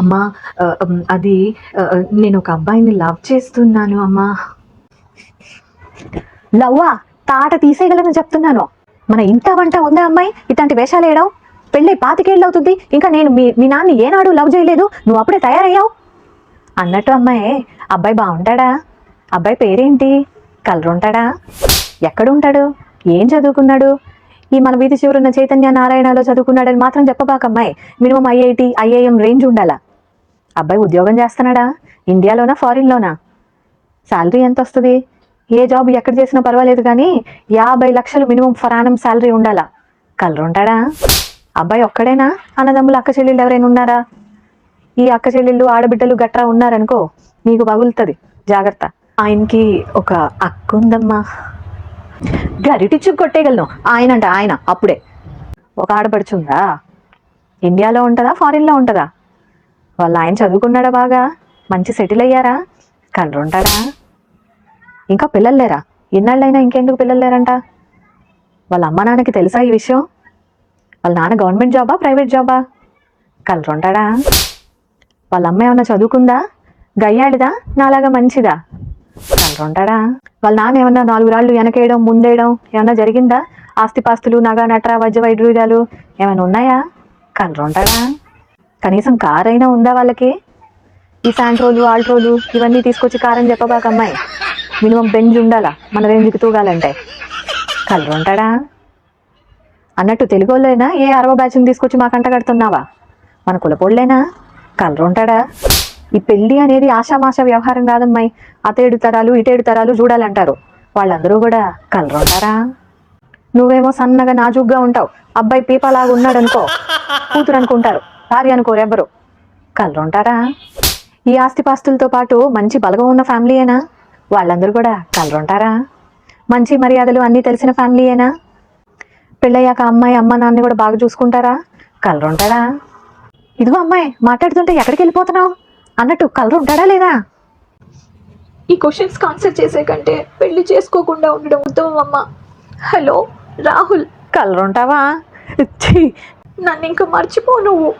అమ్మా అది నేను ఒక అబ్బాయిని లవ్ చేస్తున్నాను అమ్మా. లవ్వా తాట తీసేయగలను చెప్తున్నాను. మన ఇంత వంట ఉందా అమ్మాయి? ఇట్లాంటి వేషాలు వేయడం? పెళ్ళి పాతికేళ్ళు అవుతుంది. ఇంకా నేను మీ మీ నాన్న ఏనాడు లవ్ చేయలేదు. నువ్వు అప్పుడే తయారయ్యావు. అన్నట్టు అమ్మాయి అబ్బాయి బాగుంటాడా? అబ్బాయి పేరేంటి? కలర్ ఉంటాడా ఎక్కడుంటాడు? ఏం చదువుకున్నాడు? ఈ మన వీధి చివరున్న చైతన్య నారాయణలో చదువుకున్నాడని మాత్రం చెప్పబాకమ్మాయి మినిమం ఐఐటి ఐఐఎం రేంజ్ ఉండాలా? అబ్బాయి ఉద్యోగం చేస్తున్నాడా? ఇండియాలోనా ఫారిన్లోనా? శాలరీ ఎంత వస్తుంది ఏ జాబ్ ఎక్కడ చేసినా పర్వాలేదు కానీ యాభై లక్షలు మినిమం ఫరానం శాలరీ ఉండాలా? కలరుంటాడా అబ్బాయి ఒక్కడేనా? అన్నదమ్ములు అక్క చెల్లెళ్ళు ఎవరైనా ఉన్నారా? ఈ అక్క చెల్లెళ్ళు ఆడబిడ్డలు గట్రా ఉన్నారనుకో నీకు పగులుతుంది. జాగ్రత్త. ఆయనకి ఒక అక్క ఉందమ్మా గరిటిచ్చు కొట్టేయగలను. ఆయన అంట ఆయన అప్పుడే. ఒక ఆడపడుచుందా ఇండియాలో ఉంటుందా? ఫారిన్లో ఉంటుందా? వాళ్ళ ఆయన చదువుకున్నాడా బాగా? మంచి సెటిల్ అయ్యారా? కలరుంటాడా ఇంకా పిల్లలు లేరా? ఇన్నాళ్ళైనా ఇంకెందుకు పిల్లలు లేరంట? వాళ్ళ అమ్మ నాన్నకి తెలుసా ఈ విషయం? వాళ్ళ నాన్న గవర్నమెంట్ జాబా ప్రైవేట్ జాబా? కలర్ ఉంటాడా వాళ్ళ అమ్మ ఏమన్నా చదువుకుందా? గయ్యాడిదా నాలాగా మంచిదా? కలర్ ఉంటాడా వాళ్ళ నాన్న ఏమన్నా నాలుగు రాళ్ళు వెనకేయడం ముందేయడం ఏమన్నా జరిగిందా? ఆస్తిపాస్తులు నగ నట్ర వజ్ర వైడూర్యాలు ఏమైనా ఉన్నాయా? కలరు ఉంటాడా కనీసం కార్ అయినా ఉందా వాళ్ళకి? ఈ శాంట్రోలు ఆల్ట్రోలు ఇవన్నీ తీసుకొచ్చి కార్ అని చెప్పబాక అమ్మాయి. మినిమం బెంజ్ ఉండాలా? మన రేంజ్కి తూగాలంటే. కలరు ఉంటాడా అన్నట్టు తెలుగు వాళ్ళైనా ఏ అరవ బ్యాచ్ని తీసుకొచ్చి మా కంట కడుతున్నావా? మన కులపోళ్ళైనా? కలరు ఉంటాడా ఈ పెళ్ళి అనేది ఆషామాష వ్యవహారం కాదమ్మాయి. అతేడు తరాలు ఇటేడు తరాలు చూడాలంటారు. వాళ్ళందరూ కూడా కలరుంటారా నువ్వేమో సన్నగా నాజుగ్గా ఉంటావు. అబ్బాయి పీపలాగా ఉన్నాడనుకో కూతురు అనుకుంటారు. భార్య అనుకోరు ఎవ్వరు. కలర్ ఉంటారా ఈ ఆస్తిపాస్తులతో పాటు మంచి బలగం ఉన్న ఫ్యామిలీయేనా వాళ్ళందరూ కూడా కలరుంటారా? మంచి మర్యాదలు అన్నీ తెలిసిన ఫ్యామిలీయేనా పెళ్ళయ్యాక అమ్మాయి అమ్మ నాన్న కూడా బాగా చూసుకుంటారా? కలర్ ఇదిగో అమ్మాయి మాట్లాడుతుంటే ఎక్కడికి వెళ్ళిపోతున్నావు? అన్నట్టు కలర్ ఉంటాడా లేదా? ఈ క్వశ్చన్స్కి ఆన్సర్ చేసే కంటే పెళ్ళి చేసుకోకుండా ఉండడం ఉత్తమం అమ్మ. హలో రాహుల్. కలర్ ఉంటావా? ఛీ, నన్ను ఇంకా మర్చిపో నువ్వు.